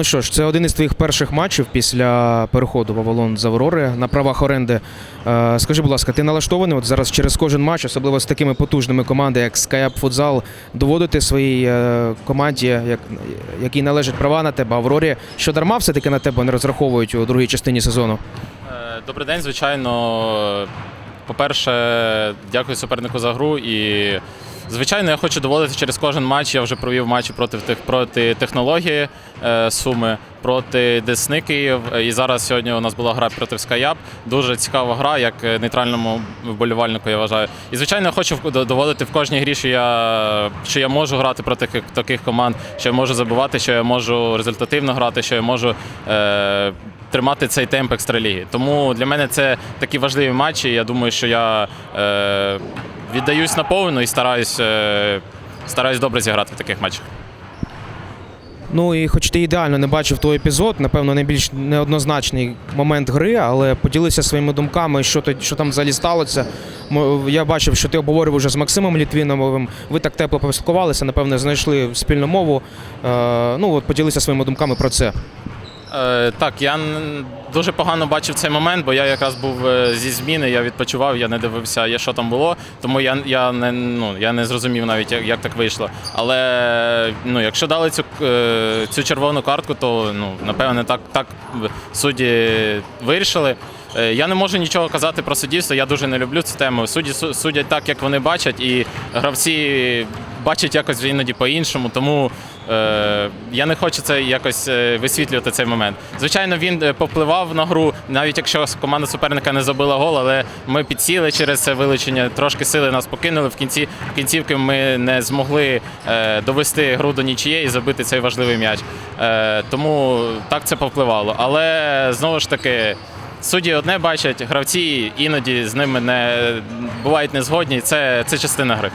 Ну що ж, це один із твоїх перших матчів після переходу в Авалон з Аврори на правах оренди. Скажи, будь ласка, ти налаштований от зараз через кожен матч, особливо з такими потужними командами, як SkyUp Futsal, доводити своїй е, команді, як, якій належать права на тебе, Аврорі, що дарма все-таки на тебе не розраховують у другій частині сезону? Добрий день, звичайно. По-перше, дякую супернику за гру. І, звичайно, я хочу доводити через кожен матч. Я вже провів матчі проти, тих- проти технології е, Суми, проти Десни Київ. І зараз сьогодні у нас була гра проти Скаяп. Дуже цікава гра, як нейтральному вболівальнику, я вважаю. І, звичайно, я хочу доводити в кожній грі, що я, що я можу грати проти таких- команд, що я можу забивати, що я можу результативно грати, що я можу. Е, тримати цей темп екстраліги. Тому для мене це такі важливі матчі. Я думаю, що я е, віддаюсь наповну і стараюсь, е, стараюсь добре зіграти в таких матчах. Ну і хоч ти ідеально не бачив той епізод, напевно, найбільш неоднозначний момент гри, але поділися своїми думками, що то, що там взагалі сталося. Я бачив, що ти обговорив уже з Максимом Літвіновим. Ви так тепло поспілкувалися, напевно, знайшли спільну мову. Е, ну от поділися своїми думками про це. Е, так, я дуже погано бачив цей момент, бо я якраз був е, зі зміни, я відпочивав, я не дивився, що там було. Тому я, я, не, ну, я не зрозумів навіть, як, як так вийшло. Але ну, якщо дали цю, е, цю червону картку, то ну, напевне так, так судді вирішили. Е, Я не можу нічого казати про суддівство, я дуже не люблю цю тему. Судді судять так, як вони бачать, і гравці бачать якось іноді по-іншому. Тому е, я не хочу це якось е, висвітлювати цей момент. Звичайно, він е, повпливав на гру, навіть якщо команда суперника не забила гол, але ми підсіли через це вилучення, трошки сили нас покинули. В кінці в кінцівки ми не змогли е, довести гру до нічієї і забити цей важливий м'яч. Е, тому так це повпливало. Але знову ж таки. Судді одне бачать, гравці іноді з ними не бувають незгодні. Це, це частина гри.